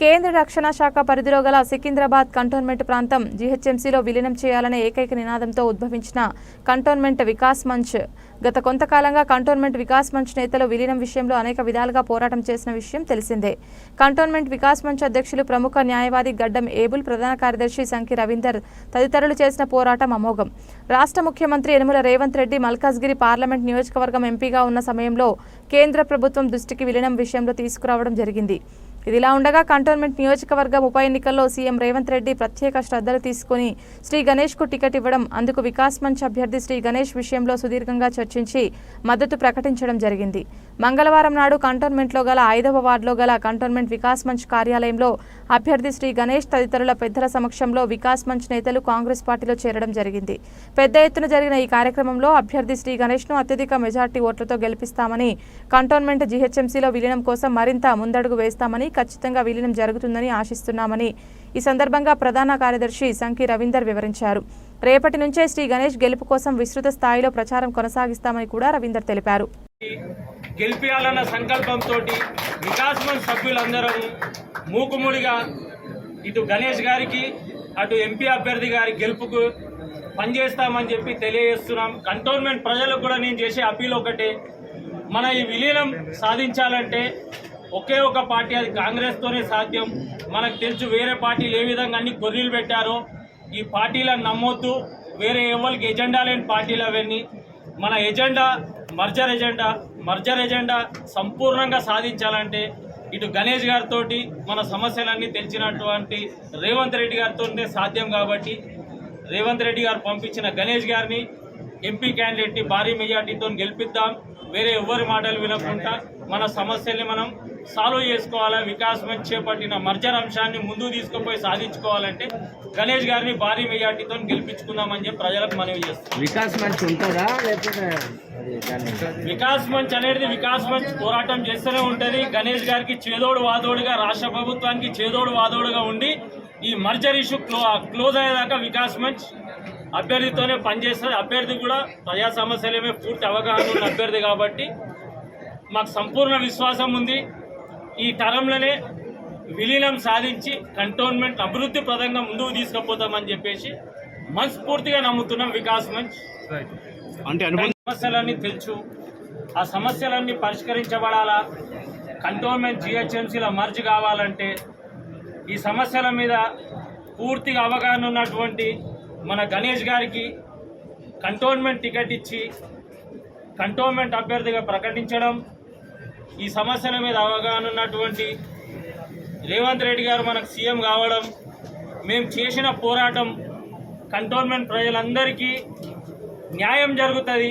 కేంద్ర రక్షణ శాఖ పరిధిలో గల సికింద్రాబాద్ కంటోన్మెంట్ ప్రాంతం జీహెచ్ఎంసీలో విలీనం చేయాలనే ఏకైక నినాదంతో ఉద్భవించిన కంటోన్మెంట్ వికాస్ మంచ్. గత కొంతకాలంగా కంటోన్మెంట్ వికాస్ మంచ్ నేతలు విలీనం విషయంలో అనేక విధాలుగా పోరాటం చేసిన విషయం తెలిసిందే. కంటోన్మెంట్ వికాస్ మంచ్ అధ్యక్షులు ప్రముఖ న్యాయవాది గడ్డం ఏబుల్ ప్రధాన కార్యదర్శి సంకి రవీందర్ తదితరులు చేసిన పోరాటం అమోఘం. రాష్ట్ర ముఖ్యమంత్రి యనుమల రేవంత్ రెడ్డి మల్కాజ్గిరి పార్లమెంట్ నియోజకవర్గం ఎంపీగా ఉన్న సమయంలో కేంద్ర ప్రభుత్వం దృష్టికి విలీనం విషయంలో తీసుకురావడం జరిగింది. ఇదిలా ఉండగా కంటోన్మెంట్ నియోజకవర్గం ఉప ఎన్నికల్లో సీఎం రేవంత్ రెడ్డి ప్రత్యేక శ్రద్ధలు తీసుకుని శ్రీ గణేష్కు టికెట్ ఇవ్వడం అందుకు వికాస్ మంచ్ అభ్యర్థి శ్రీ గణేష్ విషయంలో సుదీర్ఘంగా చర్చించి మద్దతు ప్రకటించడం జరిగింది. మంగళవారం నాడు కంటోన్మెంట్లో గల ఐదవ వార్డులో గల కంటోన్మెంట్ వికాస్ మంచ్ కార్యాలయంలో అభ్యర్థి శ్రీ గణేష్ తదితరుల పెద్దల సమక్షంలో వికాస్ మంచ్ నేతలు కాంగ్రెస్ పార్టీలో చేరడం జరిగింది. పెద్ద ఎత్తున జరిగిన ఈ కార్యక్రమంలో అభ్యర్థి శ్రీ గణేష్ను అత్యధిక మెజార్టీ ఓట్లతో గెలిపిస్తామని కంటోన్మెంట్ జీహెచ్ఎంసీలో విలీనం కోసం మరింత ముందడుగు వేస్తామని ఖచ్చితంగా విలీనం జరుగుతుందని ఆశిస్తున్నామని ఈ సందర్భంగా ప్రధాన కార్యదర్శి సంకి రవీందర్ వివరించారు. రేపటి నుంచే శ్రీ గణేష్ గెలుపు కోసం విస్తృత స్థాయిలో ప్రచారం కొనసాగిస్తామని కూడా రవీందర్ తెలిపారు. గెలిపించాలన్న సంకల్పంతో వికాస్ మంచ్ మూకుముడిగా ఇటు గణేష్ గారికి అటు ఎంపీ అభ్యర్థి గారి గెలుపుకు పనిచేస్తామని చెప్పి తెలియజేస్తున్నాం. కంటోన్మెంట్ ప్రజలకు కూడా నేను చేసే అప్పీల్ ఒకటే. మన ఈ విలీనం సాధించాలంటే ఒకే ఒక పార్టీ అది కాంగ్రెస్తోనే సాధ్యం. మనకు తెలుసు వేరే పార్టీలు ఏ విధంగా అన్ని గొర్రెలు పెట్టారో. ఈ పార్టీలను నమ్మొద్దు. వేరే ఎవరికి ఎజెండా లేని పార్టీలు అవన్నీ. మన agenda merger agenda. Merger agenda సంపూర్ణంగా సాధించాలంటే ఇటు గణేష్ గారితో మన సమస్యలన్నీ తెలిసినటువంటి రేవంత్ రెడ్డి గారితోనే సాధ్యం కాబట్టి రేవంత్ రెడ్డి గారు పంపించిన గణేష్ గారిని ఎంపీ క్యాండిడేట్ని భారీ మెజార్టీతో గెలిపిద్దాం. వేరే ఎవరి మాటలు వినకుండా మన సమస్యల్ని మనం సాల్వ్ చేసుకోవాలా? వికాస్ మంచి చేపట్టిన మర్జర్ అంశాన్ని ముందుకు తీసుకుపోయి సాధించుకోవాలంటే గణేష్ గారిని భారీ మెజార్టీతో గెలిపించుకుందామని చెప్పి ప్రజలకు మనవి చేస్తాం. వికాస్ మంచి ఉంటుందా? లేకపోతే వికాస్ మంచ్ అనేది వికాస్ మంచ్ పోరాటం చేస్తూనే ఉంటది. గణేష్ గారికి చేదోడు వాదోడుగా రాష్ట్ర ప్రభుత్వానికి చేదోడు వాదోడుగా ఉండి ఈ మర్జర్ ఇష్యూ క్లో క్లోజ్ అయ్యేదాకా వికాస్ మంచ్ అభ్యర్థితోనే పనిచేస్తుంది. అభ్యర్థి కూడా ప్రజా సమస్యలేమే పూర్తి అవగాహన ఉన్న అభ్యర్థి కాబట్టి మాకు సంపూర్ణ విశ్వాసం ఉంది. ఈ తరంలోనే విలీనం సాధించి కంటోన్మెంట్ అభివృద్ధి ప్రదంగా ముందుకు తీసుకుపోతామని చెప్పేసి మనస్ఫూర్తిగా నమ్ముతున్నాం వికాస్ మంచ్. అంటే సమస్యలన్నీ తెలుసు. ఆ సమస్యలన్నీ పరిష్కరించబడాలా? కంటోన్మెంట్ జిహెచ్ఎంసీలో మర్జ్ కావాలంటే ఈ సమస్యల మీద పూర్తిగా అవగాహన ఉన్నటువంటి మన గణేష్ గారికి కంటోన్మెంట్ టికెట్ ఇచ్చి కంటోన్మెంట్ అభ్యర్థిగా ప్రకటించడం ఈ సమస్యల మీద అవగాహన ఉన్నటువంటి రేవంత్ రెడ్డి గారు మనకు సీఎం కావడం మేము చేసిన పోరాటం కంటోన్మెంట్ ప్రజలందరికీ న్యాయం జరుగుతుంది.